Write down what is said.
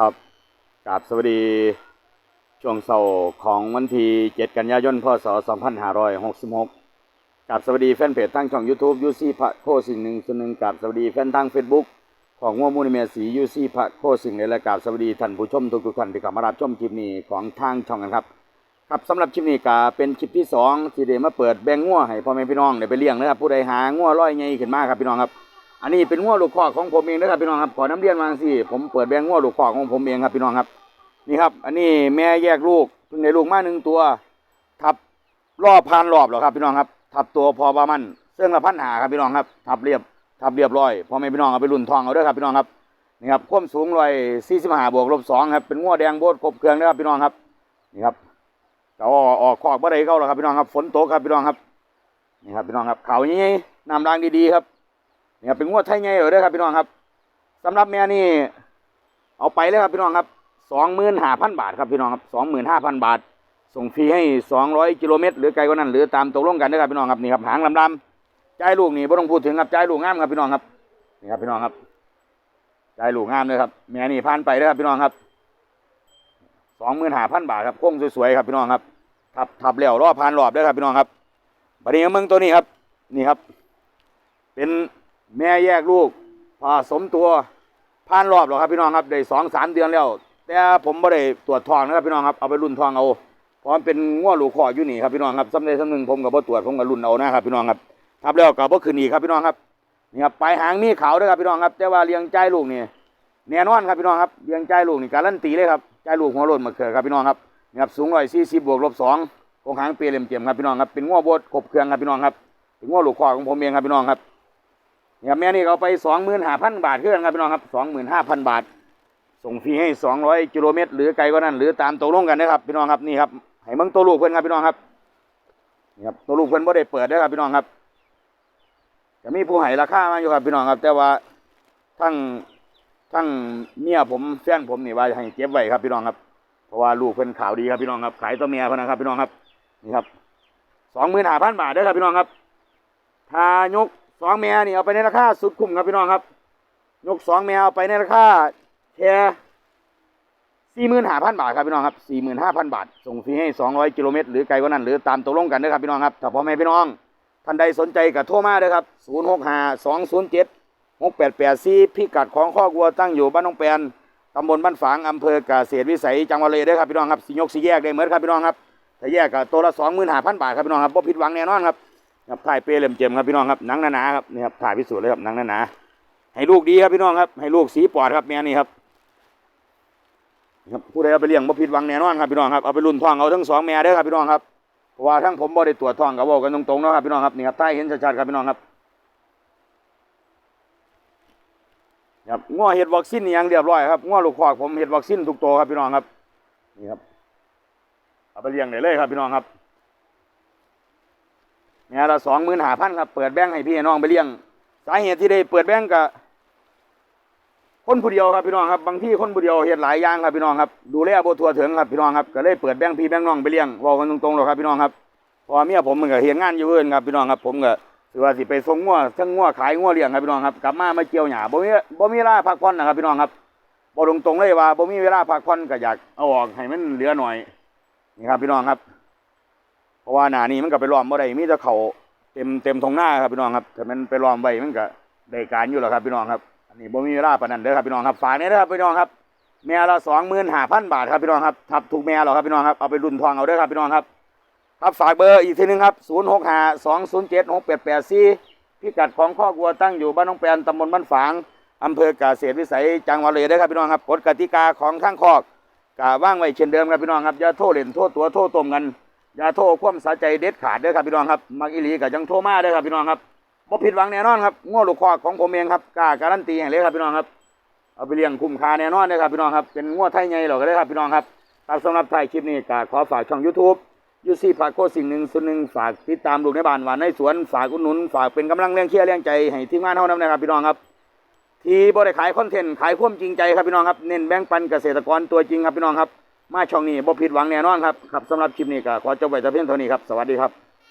ครับกราบสวัสดี ช่วงเสาร์ของวันที่ 7 กันยายน พศ 2566กราบสวัสดีแฟนเพจทางช่อง YouTube ยูซี่พระโคสิ่งหนึ่งส่วนหนึ่งกราบสวัสดีแฟนทาง Facebook ของงัวมูลเมียสียูซี่พระโคสิ่งเลยและกราบสวัสดีท่านผู้ชมทุกๆท่านที่เข้ามารับชมคลิปนี้ของทางช่องกันครับครับสำหรับคลิปนี้ก็เป็นคลิปที่สองที่ได้มาเปิดแบ่งงัวให้พ่อแม่พี่น้องได้ไปเลี้ยงนะครับผู้ใดหางัวร้อยใหญ่ขึ้นมาครับพี่น้องครับ อันนี้เป็นงัวลูกคอกของผมเองนะครับพี่น้องครับขอน้ำเลี้ยงมาสิผมเปิดแบงงัวลูกคอกของผมเองครับพี่น้องครับ นี่ครับ อันนี้แม่แยกลูกเพิ่งได้ลูกมาหนึ่งตัว ทับรอบพานรอบแล้วครับพี่น้องครับ ทับตัวพอประมาณเสื่องละพันหาครับพี่น้องครับ ทับเรียบทับเรียบร้อยพอแม่พี่น้องเอาไปรุ่นทองเอาด้วยครับพี่น้องครับนี่ครับควมสูงร้อยสี่สิบห้าบวกลบสองครับเป็นงัวแดงโบดครบเครื่องนะครับพี่น้องครับนี่ครับแต่ว่าออกคอกบ่ได้เข้าแล้วครับพี่น้องครับ ฝนตกครับพี่น้องครับนี่ครับพี่น้องครับเขาใหญ่ๆน้ำรางดีๆครับ นี่ครับเป็นงวดไทยใหญ่เหรอเด้อครับพี่น้องครับสำหรับแม่นี่ เอาไปเลยครับพี่น้องครับสองหมื่นห้าพันบาทครับพี่น้องครับสองหมื่นห้าพันบาท ส่งฟรีให้สองร้อยกิโลเมตรหรือไกลกว่านั้นหรือตามตกลงกันนะครับพี่น้องครับนี่ครับหางลำๆใจลูกนี่ไม่ต้องพูดถึงครับใจลูกงามครับพี่น้องครับนี่ครับพี่น้องครับใจลูกงามเลยครับแม่นี่ผ่านไปเลยครับพี่น้องครับสองหมื่นห้าพันบาทครับโค้งสวยๆครับพี่น้องครับทับทับแล้วรอบผ่านรอบเด้ครับพี่น้องครับบัดนี้มึงตัวนี้ครับ นี่ครับ เป็น แม่แยกลูกผสมตัวผ่านรอบหรอครับพี่น้องครับได้สองสามเดือนแล้ว แต่ผมไม่ได้ตรวจทองนะครับพี่น้องครับเอาไปรุ่นทองเอาพราะมันเป็นง้อลูกคออยู่นี่ครับพี่น้องครับสำเร็จสำนึงผมกับบ่ตรวจผมกับรุ่นเอานะครับพี่น้องครับทับแล้วกับบ่ขึ้นอีกครับพี่น้องครับนี่ครับไปหางมีเขาด้วยครับพี่น้องครับ แต่ว่าเลี้ยงใจลูกนี่แน่นอนครับพี่น้องครับเลี้ยงใจลูกนี่การันตีเลยครับใจลูกหัวโลนมาเขือครับพี่น้องครับนี่ครับสูงร้อยสี่สิบบวกลบสองโคงหางเปรียเหลี่ยมเจียมครับพี่น้องครับเป็นง้อบดครบเครื่องครับพี่น้องครับเป็นง้อลูกคอของผมเองครับพี่น้องครับ ครับแม่นี่เอาไปสองหมื่นห้าพันบาทเพื่อนครับพี่น้องครับสองหมื่นห้าพันบาท ส่งฟรีให้สองร้อยกิโลเมตร หรือไกลกว่านั้นหรือตามตกลงกันนะครับพี่น้องครับนี่ครับให้เบิ่งตัวลูกเพื่อนครับพี่น้องครับนี่ครับตัวลูกเพื่อนบ่ได้เปิดนะครับพี่น้องครับจะมีผู้ให้ราคามาอยู่ครับพี่น้องครับ แต่ว่าทั้งทั้งเมียผมแฟนผมนี่ว่าให้เก็บไว้ครับพี่น้องครับเพราะว่าลูกเพื่อนข่าวดีครับพี่น้องครับขายตัวเมียเพื่อนนะครับพี่น้องครับนี่ครับสองหมื่นห้าพันบาทเด้ครับพี่น้องครับถ้ายก สองแม่นี่เอาไปในราคาสุดคุ้มครับพี่น้องครับ ยกสองแม่เอาไปในราคาแค่สี่หมื่นห้าพันบาทครับพี่น้องครับสี่หมื่นห้าพันบาท ส่งฟรีให้สองร้อยกิโลเมตรหรือไกลกว่านั้นหรือตามตกลงกันนะครับพี่น้องครับถ้าพ่อแม่พี่น้องท่านใดสนใจก็โทรมาเลยครับศูนย์หกห้าสองศูนย์เจ็ดหกแปดแปดสี่พิกัดของข้อกวัวตั้งอยู่บ้านน้องแปนตำบลบ้านฝางอำเภอกเกษตรวิสัยจังหวัดเลยเด้ครับพี่น้องครับสิยกสีแยกได้เหมือนครับพี่น้องครับถ้าแยกก็ตัวละสองหมื่นห้าพันบาทครับพี่น้องครับบ่ผิดหวังแน่นอนครับ ครับถ่ายเปรย์เหลี่ยมเจียมครับพี่น้องครับหนังหนาๆครับนี่ครับถ่ายพิสูจน์เลยครับหนังหนาๆให้ลูกดีครับพี่น้องครับ ให้ลูกสีปอดครับแม่นี่ครับครับผู้ใดเอาไปเลี้ยงบ่ผิดหวังแน่นอนครับพี่น้องครับเอาไปรุ่นทองเอาทั้งสองแม่เด้อครับพี่น้องครับเพราะว่าทั้งผมบ่ได้ตรวจทองกับว่ากันตรงๆเนาะครับพี่น้องครับนี่ครับใต้เห็นชัดๆครับพี่น้องครับครับง้อเห็ดวัคซีนนี่ยังเรียบร้อยครับง้อลูกคอกผมเห็ดวัคซีนทุกตัวครับพี่น้องครับนี่ครับเอาไปเลี้ยงได้เลยครับพี่น้องครับ เนี่ยละสองหมื่นห้าพันครับเปิดแบงค์ให้พี่น้องไปเลี้ยง สาเหตุที่ได้เปิดแบงค์กับคนผู้เดียวครับพี่น้องครับบางที่คนผู้เดียวเหตุหลายอย่างครับพี่น้องครับดูแลบ่ทัวถึงครับพี่น้องครับก็เลยเปิดแบงค์พี่แบงค์น้องไปเลี้ยงเว่ากันตรงๆหรอกครับพี่น้องครับพราะว่าเมียผมมันก็เห็นงานอยู่เอื่นครับพี่น้องครับ ผมก็ถือว่าสิไปส่งงัวทั้งงัวขายงัวเลี้ยงครับพี่น้องครับกลับมามาเกี่ยวหญ้าบ่มีบ่มีเวลาพักผ่อนนะครับพี่น้องครับบ่ตรงๆเลยว่าบ่มีเวลาพักผ่อนก็อยากเอาออกให้มันเหลือหน่อยนี่ครับพี่น้องครับ เพราะว่าหนานี้มันก็ไปล้อมบ่ได้มีแต่เขาเต็มเต็มทงหน้าครับพี่น้องครับถ้ามันไปล้อมไว้มันก็ได้การอยู่แล้วครับพี่น้องครับอันนี้บ่มีเวลาปานนั้นเด้อครับพี่น้องครับฝากนี่นะครับพี่น้องครับแม่ละสองหมื่นห้าพันบาทครับพี่น้องครับทับถูกแม่หรอครับพี่น้องครับเอาไปรุ่นทองเอาเด้อครับพี่น้องครับครับฝากเบอร์อีกทีหนึงครับศูนย์หกห้าสองศูนย์เจ็ดหกแปดแปดสี่พิกัดของข้อกวัวตั้งอยู่บ้านน้องแปนตำบลบ้านฝางอำเภอกาเกษวิสัยจังหวัดเลยเด้อครับพี่น้องครับกฎกติกาของข้างคอกกะว่างไว้เช่นเดิมครับพี่น้องครับอย่าโทษเล่นโทษตัวโทษตมกัน อย่าโทษความสะใจเด็ดขาดเด้อครับพี่น้องครับมักอีหลีกับยังโทรมาเด้อครับพี่น้องครับบ่ผิดหวังแน่นอนครับง้อลูกคอกของผมเองครับกล้าการันตีให้เลยครับพี่น้องครับเอาไปเลี้ยงคุ้มค่าแน่นอนเด้อครับพี่น้องครับเป็นง้อไทยใหญ่หรอกเลยครับพี่น้องครับครับสำหรับท้ายคลิปนี้ก็ขอฝากช่อง YouTube ยูซี่ฝากโคสิ่งหนึ่งส่วนหนึ่งฝากติดตามลูกในบ้านหวานในสวนฝากอุดหนุนฝากเป็นกำลังแรงเชียร์แรงใจให้ทีมงานเท่านั้นนะครับพี่น้องครับ ที่บริขายคอนเทนต์ขายความจริงใจครับพี่น้องครับเน้นแบ่งปันเกษตรกรตัวจริงครับพี่น้องครับ มาช่องนี้บ่ผิดหวังแน่นอนครับครับสำหรับคลิปนี้ก็ขอจบไว้แต่เพียงเท่านี้ครับ สวัสดีครับ